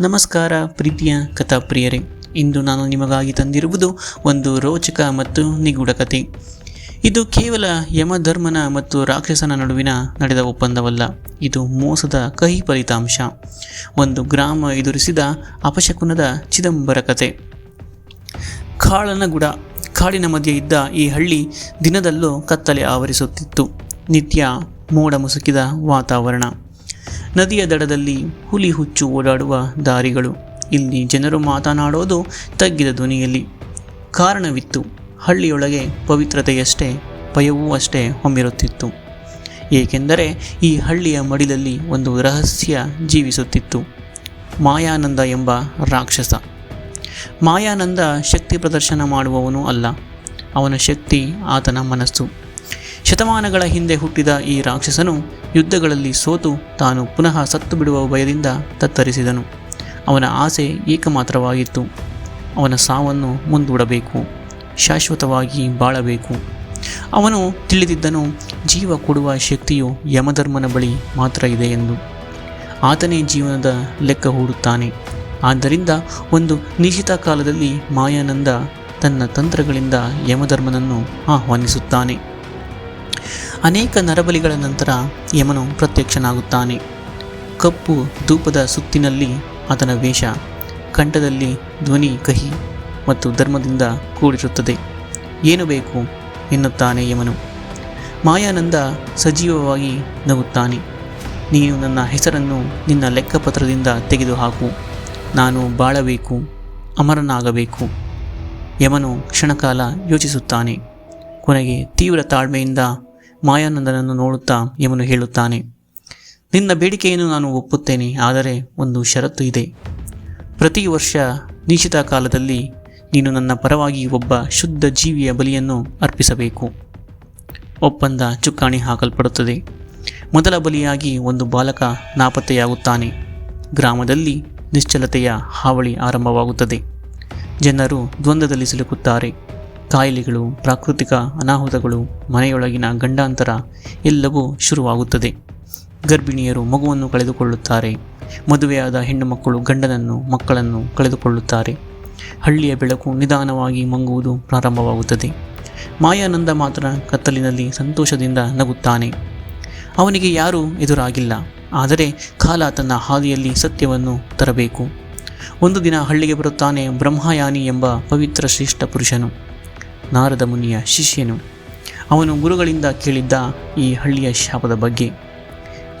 ನಮಸ್ಕಾರ, ಪ್ರೀತಿಯ ಕಥಾಪ್ರಿಯರೇ. ಇಂದು ನಾನು ನಿಮಗಾಗಿ ತಂದಿರುವುದು ಒಂದು ರೋಚಕ ಮತ್ತು ನಿಗೂಢ ಕಥೆ. ಇದು ಕೇವಲ ಯಮಧರ್ಮನ ಮತ್ತು ರಾಕ್ಷಸನ ನಡುವಿನ ನಡೆದ ಒಪ್ಪಂದವಲ್ಲ, ಇದು ಮೋಸದ ಕಹಿ ಫಲಿತಾಂಶ. ಒಂದು ಗ್ರಾಮ ಎದುರಿಸಿದ ಅಪಶಕುನದ ಚಿದಂಬರ ಕತೆ ಕಾಳನಗುಡ, ಕಾಡಿನ ಮಧ್ಯೆ ಇದ್ದ ಈ ಹಳ್ಳಿ ದಿನದಲ್ಲೂ ಕತ್ತಲೆ ಆವರಿಸುತ್ತಿತ್ತು. ನಿತ್ಯ ಮೋಡ ಮುಸುಕಿದ ವಾತಾವರಣ. ನದಿಯ ದಡದಲ್ಲಿ ಹುಲಿ ಹುಚ್ಚು ಓಡಾಡುವ ದಾರಿಗಳು. ಇಲ್ಲಿ ಜನರು ಮಾತನಾಡೋದು ತಗ್ಗಿದ ಧ್ವನಿಯಲ್ಲಿ. ಕಾರಣವಿತ್ತು, ಹಳ್ಳಿಯೊಳಗೆ ಪವಿತ್ರತೆಯಷ್ಟೇ, ಭಯವೂ ಅಷ್ಟೇ ಹೊಮ್ಮಿರುತ್ತಿತ್ತು ಏಕೆಂದರೆ ಈ ಹಳ್ಳಿಯ ಮಡಿಲಲ್ಲಿ ಒಂದು ರಹಸ್ಯ ಜೀವಿಸುತ್ತಿತ್ತು, ಮಾಯಾನಂದ ಎಂಬ ರಾಕ್ಷಸ. ಮಾಯಾನಂದ ಶಕ್ತಿ ಪ್ರದರ್ಶನ ಮಾಡುವವನು ಅಲ್ಲ, ಅವನ ಶಕ್ತಿ ಆತನ ಮನಸ್ಸು. ಶತಮಾನಗಳ ಹಿಂದೆ ಹುಟ್ಟಿದ ಈ ರಾಕ್ಷಸನು ಯುದ್ಧಗಳಲ್ಲಿ ಸೋತು ತಾನು ಪುನಃ ಸತ್ತು ಬಿಡುವ ಭಯದಿಂದ ತತ್ತರಿಸಿದನು. ಅವನ ಆಸೆ ಏಕಮಾತ್ರವಾಗಿತ್ತು. ಅವನ ಸಾವನ್ನು ಮುಂದೂಡಬೇಕು, ಶಾಶ್ವತವಾಗಿ ಬಾಳಬೇಕು. ಅವನು ತಿಳಿದಿದ್ದನು, ಜೀವ ಕೊಡುವ ಶಕ್ತಿಯು ಯಮಧರ್ಮನ ಬಳಿ ಮಾತ್ರ ಇದೆ ಎಂದು. ಆತನೇ ಜೀವನದ ಲೆಕ್ಕ ಹೂಡುತ್ತಾನೆ. ಆದ್ದರಿಂದ ಒಂದು ನಿಶ್ಚಿತ ಕಾಲದಲ್ಲಿ ಮಾಯಾನಂದ ತನ್ನ ತಂತ್ರಗಳಿಂದ ಯಮಧರ್ಮನನ್ನು ಆಹ್ವಾನಿಸುತ್ತಾನೆ. ಅನೇಕ ನರಬಲಿಗಳ ನಂತರ ಯಮನು ಪ್ರತ್ಯಕ್ಷನಾಗುತ್ತಾನೆ. ಕಪ್ಪು ಧೂಪದ ಸುತ್ತಿನಲ್ಲಿ ಆತನ ವೇಷ ಕಂಠದಲ್ಲಿ ಧ್ವನಿ ಕಹಿ ಮತ್ತು ಧರ್ಮದಿಂದ ಕೂಡಿರುತ್ತದೆ. ಏನು ಬೇಕು? ಎನ್ನುತ್ತಾನೆ ಯಮನು. ಮಾಯಾನಂದ ಸಜೀವವಾಗಿ ನಗುತ್ತಾನೆ. ನೀನು ನನ್ನ ಹೆಸರನ್ನು ನಿನ್ನ ಲೆಕ್ಕಪತ್ರದಿಂದ ತೆಗೆದುಹಾಕು. ನಾನು ಬಾಳಬೇಕು, ಅಮರನಾಗಬೇಕು. ಯಮನು ಕ್ಷಣಕಾಲ ಯೋಚಿಸುತ್ತಾನೆ. ಕೊನೆಗೆ ತೀವ್ರ ತಾಳ್ಮೆಯಿಂದ ಮಾಯಾನಂದನನ್ನು ನೋಡುತ್ತಾ ಇವನು ಹೇಳುತ್ತಾನೆ, ನಿನ್ನ ಬೇಡಿಕೆಯನ್ನು ನಾನು ಒಪ್ಪುತ್ತೇನೆ, ಆದರೆ ಒಂದು ಷರತ್ತು ಇದೆ. ಪ್ರತಿ ವರ್ಷ ನಿಶ್ಚಿತ ಕಾಲದಲ್ಲಿ ನೀನು ನನ್ನ ಪರವಾಗಿ ಒಬ್ಬ ಶುದ್ಧ ಜೀವಿಯ ಬಲಿಯನ್ನು ಅರ್ಪಿಸಬೇಕು. ಒಪ್ಪಂದ ಚುಕ್ಕಾಣಿ ಹಾಕಲ್ಪಡುತ್ತದೆ. ಮೊದಲ ಬಲಿಯಾಗಿ ಒಂದು ಬಾಲಕ ನಾಪತ್ತೆಯಾಗುತ್ತಾನೆ. ಗ್ರಾಮದಲ್ಲಿ ನಿಶ್ಚಲತೆಯ ಹಾವಳಿ ಆರಂಭವಾಗುತ್ತದೆ. ಜನರು ದ್ವಂದ್ವದಲ್ಲಿ ಸಿಲುಕುತ್ತಾರೆ. ಕಾಯಿಲೆಗಳು, ಪ್ರಾಕೃತಿಕ ಅನಾಹುತಗಳು, ಮನೆಯೊಳಗಿನ ಗಂಡಾಂತರ ಎಲ್ಲವೂ ಶುರುವಾಗುತ್ತದೆ. ಗರ್ಭಿಣಿಯರು ಮಗುವನ್ನು ಕಳೆದುಕೊಳ್ಳುತ್ತಾರೆ. ಮದುವೆಯಾದ ಹೆಣ್ಣು ಮಕ್ಕಳು ಗಂಡನನ್ನು, ಮಕ್ಕಳನ್ನು ಕಳೆದುಕೊಳ್ಳುತ್ತಾರೆ. ಹಳ್ಳಿಯ ಬೆಳಕು ನಿಧಾನವಾಗಿ ಮಂಗುವುದು ಪ್ರಾರಂಭವಾಗುತ್ತದೆ. ಮಾಯಾನಂದ ಮಾತ್ರ ಕತ್ತಲಿನಲ್ಲಿ ಸಂತೋಷದಿಂದ ನಗುತ್ತಾನೆ. ಅವನಿಗೆ ಯಾರೂ ಎದುರಾಗಿಲ್ಲ, ಆದರೆ ಕಾಲ ತನ್ನ ಹಾದಿಯಲ್ಲಿ ಸತ್ಯವನ್ನು ತರಬೇಕು. ಒಂದು ದಿನ ಹಳ್ಳಿಗೆ ಬರುತ್ತಾನೆ ಬ್ರಹ್ಮಯಾನಿ ಎಂಬ ಪವಿತ್ರ ಶ್ರೇಷ್ಠ ಪುರುಷನು. ನಾರದ ಮುನಿಯ ಶಿಷ್ಯನು ಅವನು ಗುರುಗಳಿಂದ ಕೇಳಿದ್ದ ಈ ಹಳ್ಳಿಯ ಶಾಪದ ಬಗ್ಗೆ.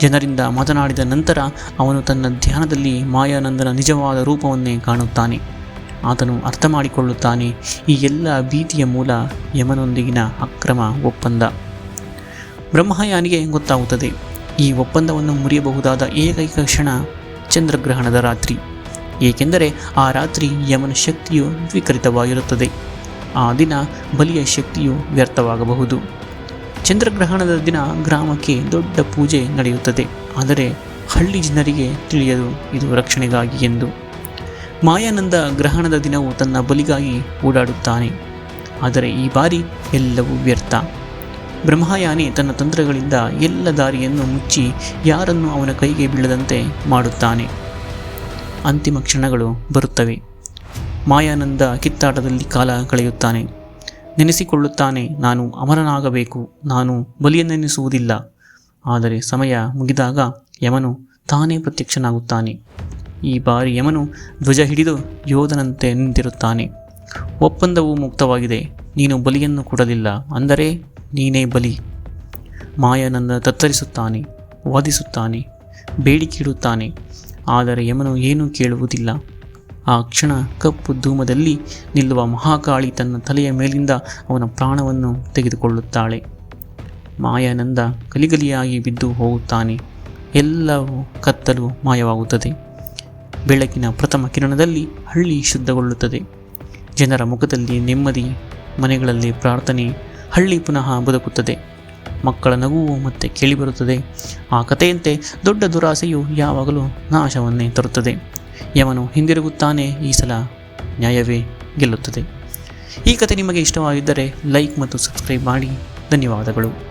ಜನರಿಂದ ಮಾತನಾಡಿದ ನಂತರ ಅವನು ತನ್ನ ಧ್ಯಾನದಲ್ಲಿ ಮಾಯಾನಂದನ ನಿಜವಾದ ರೂಪವನ್ನೇ ಕಾಣುತ್ತಾನೆ. ಆತನು ಅರ್ಥ ಮಾಡಿಕೊಳ್ಳುತ್ತಾನೆ ಈ ಎಲ್ಲ ಭೀತಿಯ ಮೂಲ ಯಮನೊಂದಿಗಿನ ಅಕ್ರಮ ಒಪ್ಪಂದ. ಬ್ರಹ್ಮಯಾನಿಗೆ ಗೊತ್ತಾಗುತ್ತದೆ, ಈ ಒಪ್ಪಂದವನ್ನು ಮುರಿಯಬಹುದಾದ ಏಕೈಕ ಕ್ಷಣ ಚಂದ್ರಗ್ರಹಣದ ರಾತ್ರಿ. ಏಕೆಂದರೆ ಆ ರಾತ್ರಿ ಯಮನ ಶಕ್ತಿಯು ಆ ದಿನ ಬಲಿಯ ಶಕ್ತಿಯು ವ್ಯರ್ಥವಾಗಬಹುದು. ಚಂದ್ರಗ್ರಹಣದ ದಿನ ಗ್ರಾಮಕ್ಕೆ ದೊಡ್ಡ ಪೂಜೆ ನಡೆಯುತ್ತದೆ. ಆದರೆ ಹಳ್ಳಿ ಜನರಿಗೆ ತಿಳಿಯದು ಇದು ರಕ್ಷಣೆಗಾಗಿ ಎಂದು. ಮಾಯಾನಂದ ಗ್ರಹಣದ ದಿನವು ತನ್ನ ಬಲಿಗಾಗಿ ಓಡಾಡುತ್ತಾನೆ. ಆದರೆ ಈ ಬಾರಿ ಎಲ್ಲವೂ ವ್ಯರ್ಥ. ಬ್ರಹ್ಮಯಾನಿ ತನ್ನ ತಂತ್ರಗಳಿಂದ ಎಲ್ಲ ದಾರಿಯನ್ನು ಮುಚ್ಚಿ ಯಾರನ್ನು ಅವನ ಕೈಗೆ ಬೀಳದಂತೆ ಮಾಡುತ್ತಾನೆ. ಅಂತಿಮ ಕ್ಷಣಗಳು ಬರುತ್ತವೆ. ಮಾಯಾನಂದ ಕಿತ್ತಾಟದಲ್ಲಿ ಕಾಲ ಕಳೆಯುತ್ತಾನೆ. ನೆನೆಸಿಕೊಳ್ಳುತ್ತಾನೆ, ನಾನು ಅಮರನಾಗಬೇಕು. ನಾನು ಬಲಿಯನ್ನೆನಿಸುವುದಿಲ್ಲ. ಆದರೆ ಸಮಯ ಮುಗಿದಾಗ ಯಮನು ತಾನೇ ಪ್ರತ್ಯಕ್ಷನಾಗುತ್ತಾನೆ. ಈ ಬಾರಿ ಯಮನು ಧ್ವಜ ಹಿಡಿದು ಯೋಧನಂತೆ ನಿಂತಿರುತ್ತಾನೆ. ಒಪ್ಪಂದವು ಮುಕ್ತವಾಗಿದೆ. ನೀನು ಬಲಿಯನ್ನು ಕೊಡಲಿಲ್ಲ. ಅಂದರೆ ನೀನೇ ಬಲಿ. ಮಾಯಾನಂದ ತತ್ತರಿಸುತ್ತಾನೆ, ವಾದಿಸುತ್ತಾನೆ, ಬೇಡಿಕೆ ಇಡುತ್ತಾನೆ. ಆದರೆ ಯಮನು ಏನೂ ಕೇಳುವುದಿಲ್ಲ. ಆ ಕ್ಷಣ ಕಪ್ಪು ಧೂಮದಲ್ಲಿ ನಿಲ್ಲುವ ಮಹಾಕಾಳಿ ತನ್ನ ತಲೆಯ ಮೇಲಿಂದ ಅವನ ಪ್ರಾಣವನ್ನು ತೆಗೆದುಕೊಳ್ಳುತ್ತಾಳೆ. ಮಾಯಾನಂದ ಕಲಿಗಲಿಯಾಗಿ ಬಿದ್ದು ಹೋಗುತ್ತಾನೆ. ಎಲ್ಲವೂ ಕತ್ತಲು ಮಾಯವಾಗುತ್ತದೆ. ಬೆಳಕಿನ ಪ್ರಥಮ ಕಿರಣದಲ್ಲಿ ಹಳ್ಳಿ ಶುದ್ಧಗೊಳ್ಳುತ್ತದೆ. ಜನರ ಮುಖದಲ್ಲಿ ನೆಮ್ಮದಿ, ಮನೆಗಳಲ್ಲಿ ಪ್ರಾರ್ಥನೆ, ಹಳ್ಳಿ ಪುನಃ ಬದುಕುತ್ತದೆ. ಮಕ್ಕಳ ನಗುವು ಮತ್ತೆ ಕೇಳಿಬರುತ್ತದೆ ಆ ಕಥೆಯಂತೆ ದೊಡ್ಡ ದುರಾಸೆಯು ಯಾವಾಗಲೂ ನಾಶವನ್ನೇ ತರುತ್ತದೆ. ಯವನು ಹಿಂದಿರುಗುತ್ತಾನೆ, ಈ ಸಲ ನ್ಯಾಯವೇ ಗೆಲ್ಲುತ್ತದೆ. ಈ ಕತೆ ನಿಮಗೆ ಇಷ್ಟವಾಗಿದ್ದರೆ ಲೈಕ್ ಮತ್ತು ಸಬ್ಸ್ಕ್ರೈಬ್ ಮಾಡಿ. ಧನ್ಯವಾದಗಳು.